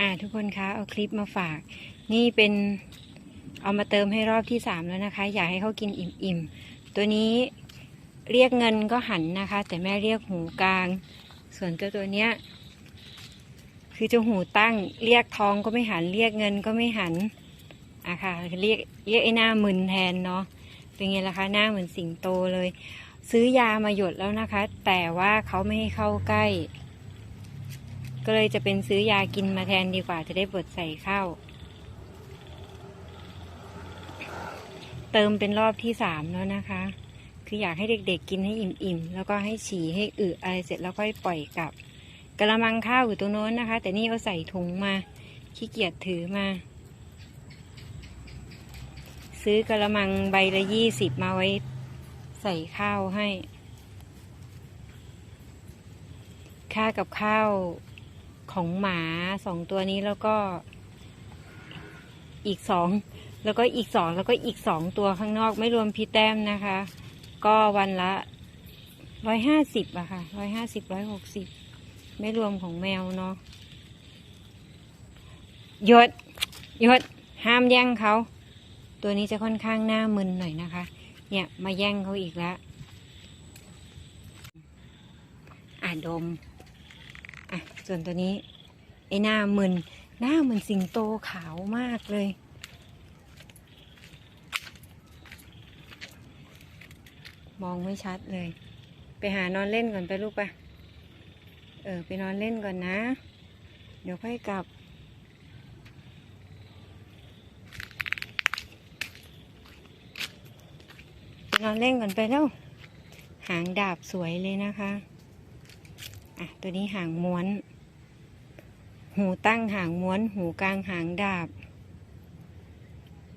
อ่าทุกคนคะเอาคลิปมาฝาก นี่เป็นเอามาเติมให้รอบที่สามแล้วนะคะ อยากให้เขากินอิ่มๆ ตัวนี้เรียกเงินก็หันนะคะ แต่แม่เรียกหูกลาง ส่วนตัวตัวเนี้ย คือจะหูตั้งเรียกทองก็ไม่หัน เรียกเงินก็ไม่หันอะค่ะเรียกเรียกไอ้หน้ามึนแทนเนาะเป็นไงล่ะคะหน้าเหมือนสิงโตเลย ซื้อยามาหยดแล้วนะคะ แต่ว่าเขาไม่ให้เข้าใกล้ ก็เลยจะเป็นซื้อยากินมาแทนดีกว่าจะได้บดใส่ข้าวเติมเป็นรอบที่สามแล้วนะคะ คืออยากให้เด็กๆกินให้อิ่มๆแล้วก็ให้ฉี่ให้อึอะไรเสร็จแล้วค่อยปล่อยกลับกระมังข้าวอยู่ตรงโน้นนะคะ แต่นี่เอาใส่ถุงมาขี้เกียจถือมา ซื้อกระมังใบละยี่สิบมาไว้ใส่ข้าวให้ ค่ากับข้าว ของหมาสองตัวนี้แล้วก็ อีกสองแล้วก็อีกสองแล้วก็อีกสองตัวข้างนอกไม่รวมพี่แต้มนะคะ ก็วันละร้อยห้าสิบอะค่ะร้อยห้าสิบร้อยหกสิบไม่รวมของแมวเนาะยดยดห้ามแย่งเขา ตัวนี้จะค่อนข้างหน้ามึนหน่อยนะคะ เนี่ยมาแย่งเขาอีกแล้วอะดม อะส่วนตัวนี้ไอ้หน้ามึนหน้าเหมือนสิงโตขาวมากเลย มองไม่ชัดเลย ไปหานอนเล่นก่อนไปลูกปะเออ ไปนอนเล่นก่อนนะ เดี๋ยวค่อยกลับไปนอนเล่นก่อนไปแล้ว หางดาบสวยเลยนะคะ อะตัวนี้หางม้วน หูตั้งหางม้วน หูกลางหางดาบ